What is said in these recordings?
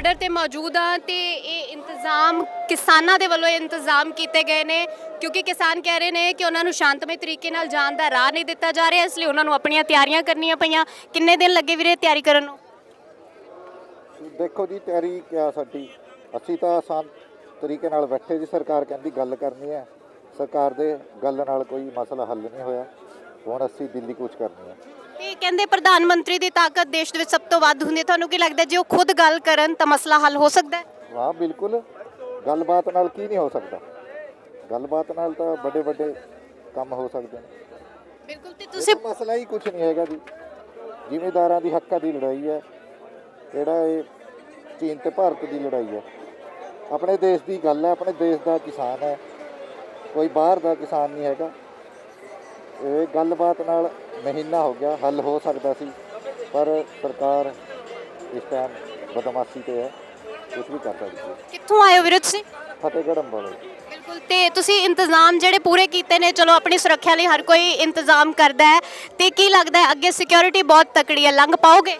ਤੇ ਮੌਜੂਦ ਹਾਂ ਤੇ ਇਹ ਇੰਤਜ਼ਾਮ ਕਿਸਾਨਾਂ ਦੇ ਵੱਲੋਂ ਇਹ ਇੰਤਜ਼ਾਮ ਕੀਤੇ ਗਏ ਨੇ, ਕਿਉਂਕਿ ਕਿਸਾਨ ਕਹਿ ਰਹੇ ਨੇ ਕਿ ਉਹਨਾਂ ਨੂੰ ਸ਼ਾਂਤਮਈ ਤਰੀਕੇ ਨਾਲ ਜਾਣ ਦਾ ਰਾਹ ਨਹੀਂ ਦਿੱਤਾ ਜਾ ਰਿਹਾ, ਇਸ ਲਈ ਉਹਨਾਂ ਨੂੰ ਆਪਣੀਆਂ ਤਿਆਰੀਆਂ ਕਰਨੀਆਂ ਪਈਆਂ। ਕਿੰਨੇ ਦਿਨ ਲੱਗੇ ਵੀਰੇ ਤਿਆਰੀ ਕਰਨ ਨੂੰ? ਦੇਖੋ ਜੀ, ਤਿਆਰੀ ਕਿਆ ਸਾਡੀ? ਅਸੀਂ ਤਾਂ ਆਸਾਨ ਤਰੀਕੇ ਨਾਲ ਬੈਠੇ ਜੀ, ਸਰਕਾਰ ਕਹਿੰਦੀ ਗੱਲ ਕਰਨੀ ਹੈ। ਸਰਕਾਰ ਦੇ ਗੱਲ ਨਾਲ ਕੋਈ ਮਸਲਾ ਹੱਲ ਨਹੀਂ ਹੋਇਆ। ਹੁਣ ਅਸੀਂ ਦਿੱਲੀ ਕੂਚ ਕਰਨੀ ਹੈ। ਤੇ ਕਹਿੰਦੇ ਪ੍ਰਧਾਨ ਮੰਤਰੀ ਦੀ ਤਾਕਤ ਦੇਸ਼ ਦੇ ਵਿੱਚ ਸਭ ਤੋਂ ਵੱਧ ਹੁੰਦੀ ਹੈ? ਤੁਹਾਨੂੰ ਕੀ ਲੱਗਦਾ ਜੇ ਉਹ ਖੁਦ ਗੱਲ ਕਰਨ ਤਾਂ ਮਸਲਾ ਹੱਲ ਹੋ ਸਕਦਾ ਹੈ? ਹਾਂ ਬਿਲਕੁਲ। ਗੱਲਬਾਤ ਨਾਲ ਕੀ ਨਹੀਂ ਹੋ ਸਕਦਾ। ਗੱਲਬਾਤ ਨਾਲ ਤਾਂ ਵੱਡੇ ਵੱਡੇ ਕੰਮ ਹੋ ਸਕਦੇ ਨੇ। ਬਿਲਕੁਲ ਤੇ ਤੁਸੀਂ ਤੁਸੀਂ ਮਸਲਾ ਹੀ ਕੁਝ ਨਹੀਂ ਹੈਗਾ ਜੀ। ਜ਼ਿਮੀਦਾਰਾਂ ਦੀ ਹੱਕਾਂ ਦੀ ਲੜਾਈ ਹੈ। ਜਿਹੜਾ ਇਹ ਚੀਨ ਤੇ ਭਾਰਤ ਦੀ ਲੜਾਈ ਹੈ? ਆਪਣੇ ਦੇਸ਼ ਦੀ ਗੱਲ ਹੈ ਆਪਣੇ ਦੇਸ਼ ਦਾ ਕਿਸਾਨ ਹੈ। ਕੋਈ ਬਾਹਰ ਦਾ ਕਿਸਾਨ ਨਹੀਂ ਹੈਗਾ। ਇਹ ਗੱਲਬਾਤ ਨਾਲ ਮਹੀਨਾ ਹੋ ਗਿਆ ਹੱਲ ਹੋ ਸਕਦਾ ਸੀ ਪਰ ਸਰਕਾਰ ਇਸ ਟਾਈਮ ਬਦਮਾਸ਼ੀ ਤੇ ਹੈ ਕੁਝ ਵੀ ਕਰ ਸਕਦੀ ਹੈ। ਕਿੱਥੋਂ ਆਏ ਹੋ ਵੀਰੇ ਤੁਸੀਂ? ਫਤਿਹਗੜ੍ਹ ਅੰਬਾਲਾ। ਬਿਲਕੁਲ ਤੇ ਤੁਸੀਂ ਇੰਤਜ਼ਾਮ ਜਿਹੜੇ ਪੂਰੇ ਕੀਤੇ ਨੇ ਚਲੋ ਆਪਣੀ ਸੁਰੱਖਿਆ ਲਈ ਹਰ ਕੋਈ ਇੰਤਜ਼ਾਮ ਕਰਦਾ ਹੈ ਤੇ ਕੀ ਲੱਗਦਾ ਹੈ ਅੱਗੇ ਸਿਕਿਉਰਿਟੀ ਬਹੁਤ ਤਕੜੀ ਹੈ ਲੰਘ ਪਾਓਗੇ?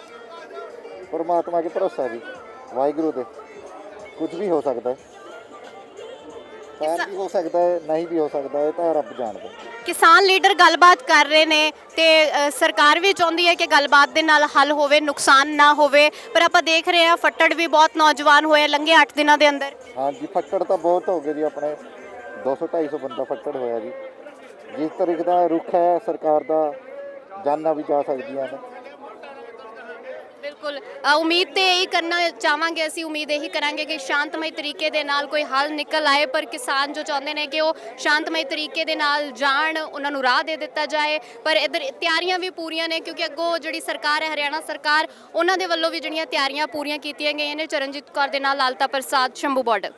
ਪਰਮਾਤਮਾ ਕੇ ਭਰੋਸਾ ਜੀ ਵਾਹਿਗੁਰੂ ਦੇ ਕੁਝ ਵੀ ਹੋ ਸਕਦਾ ਹੈ। ਪਾਰ ਵੀ ਹੋ ਸਕਦਾ ਹੈ ਨਹੀਂ ਵੀ ਹੋ ਸਕਦਾ ਹੈ ਤਾਂ ਰੱਬ ਜਾਣਦਾ ਕਿਸਾਨ ਲੀਡਰ ਗੱਲਬਾਤ ਕਰ ਰਹੇ ਨੇ ਤੇ ਅ, ਸਰਕਾਰ ਵੀ ਚਾਹੁੰਦੀ ਹੈ ਕਿ ਗੱਲਬਾਤ ਦੇ ਨਾਲ ਹੱਲ ਹੋਵੇ ਨੁਕਸਾਨ ਨਾ ਹੋਵੇ ਪਰ ਆਪਾਂ ਦੇਖ ਰਹੇ ਹਾਂ ਫੱਟੜ ਵੀ ਬਹੁਤ ਨੌਜਵਾਨ ਹੋਏ ਲੰਘੇ 8 ਦਿਨਾਂ ਦੇ ਅੰਦਰ। ਹਾਂਜੀ ਫੱਟੜ ਤਾਂ ਬਹੁਤ ਹੋ ਗਏ ਜੀ ਆਪਣੇ। 200 250 ਬੰਦਾ ਫੱਟੜ ਹੋਇਆ ਜੀ। ਜਿਸ ਤਰੀਕੇ ਦਾ ਰੁਖ ਹੈ ਸਰਕਾਰ ਦਾ ਜਾਨਾਂ ਵੀ ਜਾ ਸਕਦੀਆਂ ਨੇ। ਬਿਲਕੁਲ। ਉਮੀਦ ਤੇ ਇਹੀ ਕਰਨਾ ਚਾਹਾਂਗੇ, ਅਸੀਂ ਉਮੀਦ ਇਹੀ ਕਰਾਂਗੇ ਕਿ ਸ਼ਾਂਤਮਈ ਤਰੀਕੇ ਦੇ ਨਾਲ ਕੋਈ ਹੱਲ ਨਿਕਲ ਆਏ, ਪਰ ਕਿਸਾਨ ਜੋ ਚਾਹੁੰਦੇ ਨੇ ਕਿ ਉਹ ਸ਼ਾਂਤਮਈ ਤਰੀਕੇ ਦੇ ਨਾਲ ਜਾਣ, ਉਹਨਾਂ ਨੂੰ ਰਾਹ ਦੇ ਦਿੱਤਾ ਜਾਏ। ਪਰ ਇਧਰ ਤਿਆਰੀਆਂ ਵੀ ਪੂਰੀਆਂ ਨੇ, ਕਿਉਂਕਿ ਅੱਗੋਂ ਜਿਹੜੀ ਸਰਕਾਰ ਹੈ, ਹਰਿਆਣਾ ਸਰਕਾਰ, ਉਹਨਾਂ ਦੇ ਵੱਲੋਂ ਵੀ ਜਿਹੜੀਆਂ ਤਿਆਰੀਆਂ ਪੂਰੀਆਂ ਕੀਤੀਆਂ ਗਈਆਂ ਨੇ। ਚਰਨਜੀਤ ਕੌਰ ਦੇ ਨਾਲ ਲਾਲਤਾ ਪ੍ਰਸਾਦ, ਸ਼ੰਭੂ ਬਾਰਡਰ।